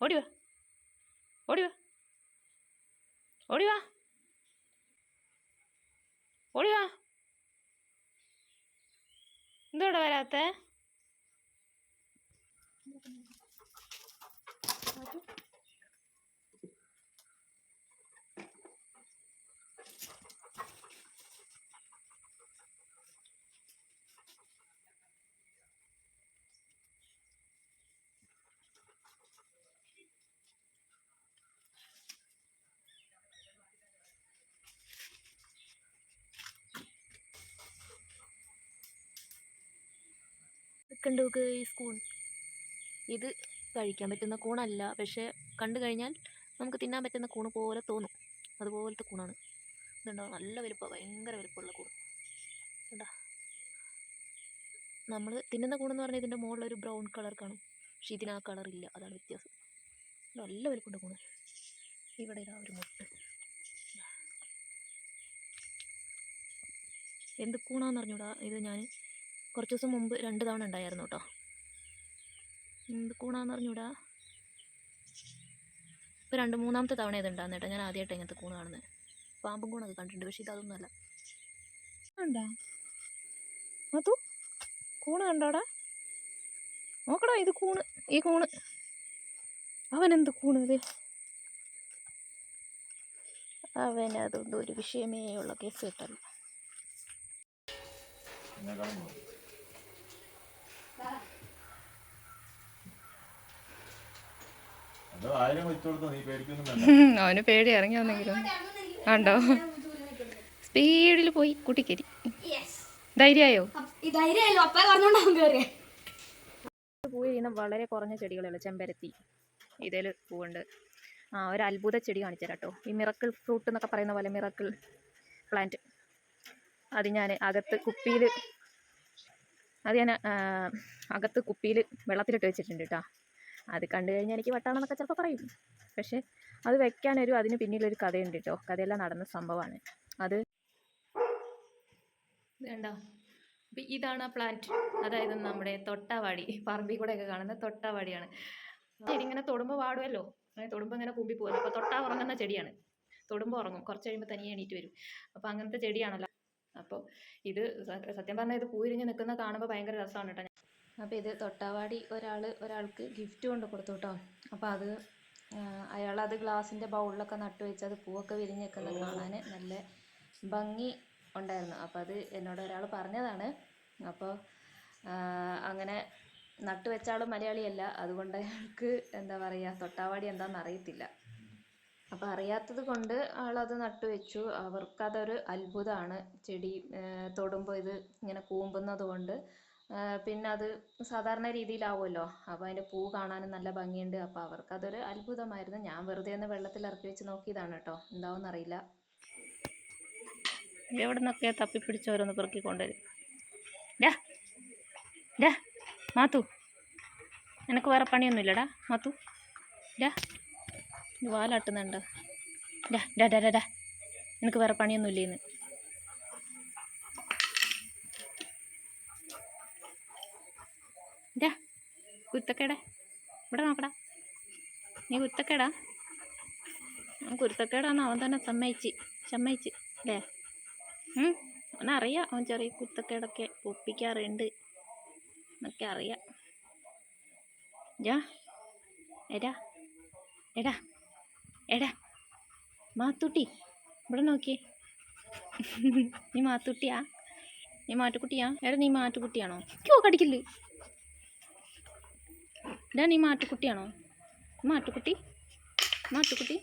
ഓടി വാ ഓടി വാ ഓടി വാ ഓടി വാ എന്തോടെ വരാത്തെ? കണ്ടു ഈ സ്കൂൺ. ഇത് കഴിക്കാൻ പറ്റുന്ന കൂണല്ല പക്ഷേ കണ്ടു കഴിഞ്ഞാൽ നമുക്ക് തിന്നാൻ പറ്റുന്ന കൂണ് പോലെ തോന്നും. അതുപോലത്തെ കൂണാണ്. ഇതുണ്ടോ? നല്ല വലുപ്പം ഭയങ്കര വലുപ്പമുള്ള കൂൺ. കണ്ടാ? നമ്മൾ തിന്നുന്ന കൂണെന്ന് പറഞ്ഞാൽ ഇതിന്റെ മുകളിലൊരു ബ്രൗൺ കളർ കാണും. പക്ഷെ ഇതിന് ആ കളർ ഇല്ല. അതാണ് വ്യത്യാസം. നല്ല വലുപ്പമുണ്ട് കൂണ്. ഇവിടെ ഇതാ ഒരു മുട്ട്. എന്ത് കൂണാന്ന് അറിഞ്ഞൂടാ ഇത് ഞാൻ കുറച്ച് ദിവസം മുമ്പ് രണ്ട് തവണ ഉണ്ടായിരുന്നു കേട്ടോ എന്ത് കൂണാന്ന് പറഞ്ഞൂടാ ഇപ്പോൾ രണ്ട് മൂന്നാമത്തെ തവണ ഇത് ഉണ്ടാകുന്ന കേട്ടോ ഞാൻ ആദ്യമായിട്ട് ഇങ്ങനത്തെ കൂണ് കാണുന്നത് പാമ്പും കൂണൊക്കെ കണ്ടിട്ടുണ്ട് പക്ഷേ ഇതൊന്നുമല്ല കണ്ടാ? അതോ കൂണ് കണ്ടോടാ? നോക്കടാ ഇത് കൂണ് ഈ കൂണ്. അവൻ എന്ത് കൂണ് ഇത്? അവൻ അതൊന്നും ഒരു വിഷയമേ ഉള്ള കേസ് കിട്ടല്ല എന്നെക്കാളും പോകും അത് ആയിരം വെച്ചു കൊടുത്തോ നീ പേടിക്കൊന്നും വേണ്ട അവന് പേടി ഇറങ്ങി വന്നെങ്കിലും. കണ്ടോ? സ്പീഡിൽ പോയി കൂട്ടിക്കരി ധൈര്യമായോ? ഈ ധൈര്യമല്ലോ അപ്പ പറഞ്ഞോണ്ടാവും കേറിയ. പൂവ് ചെയ്യുന്ന വളരെ കുറഞ്ഞ ചെടികളുള്ള ചെമ്പരത്തി. ഇതിൽ പൂവുണ്ട്. ആ ഒരു അത്ഭുത ചെടി കാണിച്ചു കേട്ടോ ഈ മിറക്കിൾ ഫ്രൂട്ട് എന്നൊക്കെ പറയുന്ന പോലെ മിറക്കിൾ പ്ലാന്റ്. അത് ഞാൻ അകത്ത് കുപ്പിയിൽ അത് ഞാൻ അകത്ത് കുപ്പിയിൽ വെള്ളത്തിലിട്ട് വെച്ചിട്ടുണ്ട് കേട്ടോ അത് കണ്ടു കഴിഞ്ഞാൽ എനിക്ക് വട്ടാണെന്നൊക്കെ ചിലപ്പോൾ പറയും. പക്ഷേ അത് വെക്കാനൊരു അതിന് പിന്നിലൊരു കഥയുണ്ട് കേട്ടോ കഥയെല്ലാം നടന്ന സംഭവമാണ് അത് വേണ്ട അപ്പം ഇതാണ് ആ പ്ലാന്റ് അതായത് നമ്മുടെ തൊട്ടാവാടി. പറമ്പിൽ കൂടെയൊക്കെ കാണുന്ന തൊട്ടാവാടിയാണ്. ചെടി ഇങ്ങനെ തൊടുമ്പോൾ വാടുമല്ലോ അങ്ങനെ തൊടുമ്പോൾ ഇങ്ങനെ കൂമ്പി പോകുമല്ലോ അപ്പോൾ തൊട്ടാ ഉറങ്ങുന്ന ചെടിയാണ്. തൊടുമ്പോൾ ഉറങ്ങും. കുറച്ച് കഴിയുമ്പോൾ തനിയെ എണീറ്റ് വരും. അപ്പോൾ അങ്ങനത്തെ ചെടിയാണല്ലോ. അപ്പോൾ ഇത് സത്യം പറഞ്ഞാൽ ഇത് പൂവിരിഞ്ഞ് നിൽക്കുന്ന കാണുമ്പോൾ ഭയങ്കര രസമാണ് കേട്ടോ അപ്പോൾ ഇത് തൊട്ടാവാടി ഒരാൾ ഒരാൾക്ക് ഗിഫ്റ്റ് കൊണ്ട് കൊടുത്തു കേട്ടോ അപ്പോൾ അത് അയാൾ അത് ഗ്ലാസിന്റെ ബൗളിലൊക്കെ നട്ടു വെച്ച് അത് പൂവൊക്കെ വിരിഞ്ഞ് നിൽക്കുന്നത് കാണാൻ നല്ല ഭംഗി ഉണ്ടായിരുന്നു. അപ്പോൾ അത് എന്നോട് ഒരാൾ പറഞ്ഞതാണ്. അപ്പോൾ അങ്ങനെ നട്ടു വെച്ച ആൾ മലയാളിയല്ല. അതുകൊണ്ട് അയാൾക്ക് എന്താ പറയുക തൊട്ടാവാടി എന്താണെന്ന് അറിയത്തില്ല. അപ്പോൾ അറിയാത്തത് കൊണ്ട് ആളത് നട്ടു വെച്ചു അവർക്കതൊരു അത്ഭുതമാണ് ചെടി തൊടുമ്പോൾ ഇത് ഇങ്ങനെ കൂമ്പുന്നത് കൊണ്ട്. പിന്നെ അത് സാധാരണ രീതിയിലാവുമല്ലോ. അപ്പോൾ അതിന്റെ പൂ കാണാനും നല്ല ഭംഗിയുണ്ട്. അപ്പോൾ അവർക്കതൊരു അത്ഭുതമായിരുന്നു. ഞാൻ വെറുതെ ഒന്ന് വെള്ളത്തിൽ ഇറക്കി വെച്ച് നോക്കിയതാണ് കേട്ടോ. എന്താവും അറിയില്ല. എവിടെ നിന്നൊക്കെ തപ്പിപ്പിടിച്ച് ഓരോന്ന് പെറുക്കി കൊണ്ടുവരും. ഡാ മാത്തു. നിനക്ക് വേറെ പണിയൊന്നുമില്ലടാ മാത്തു. ഡാ. വാലാട്ടുന്നുണ്ടോ ഡാ ഡാ ഡാ നിനക്ക് വേറെ പണിയൊന്നുമില്ലേന്ന്. ഡാ കുരുത്തക്കേടാ. ഇവിടെ നോക്കടാ. നീ കുരുത്തക്കേടാ? കുരുത്തക്കേടാന്ന് അവൻ തന്നെ സമ്മതിച്ച് സമ്മതിച്ച്. അല്ലേ അവനറിയാം അവൻ ചെറിയ കുരുത്തക്കേടൊക്കെ ഒപ്പിക്കാറുണ്ട് എന്നൊക്കെ അറിയാം. ജാ എടാ എടാ. എടാ മാത്തൂട്ടി ഇവിടെ നോക്കി നീ മാത്തൂട്ടിയാ? നീ മാറ്റുക്കുട്ടിയാ എടാ നീ മാറ്റുക്കുട്ടിയാണോ ക്യോ കടിക്കില്ല? എടാ നീ മാറ്റുക്കുട്ടിയാണോ മാറ്റുക്കുട്ടി മാറ്റുക്കുട്ടി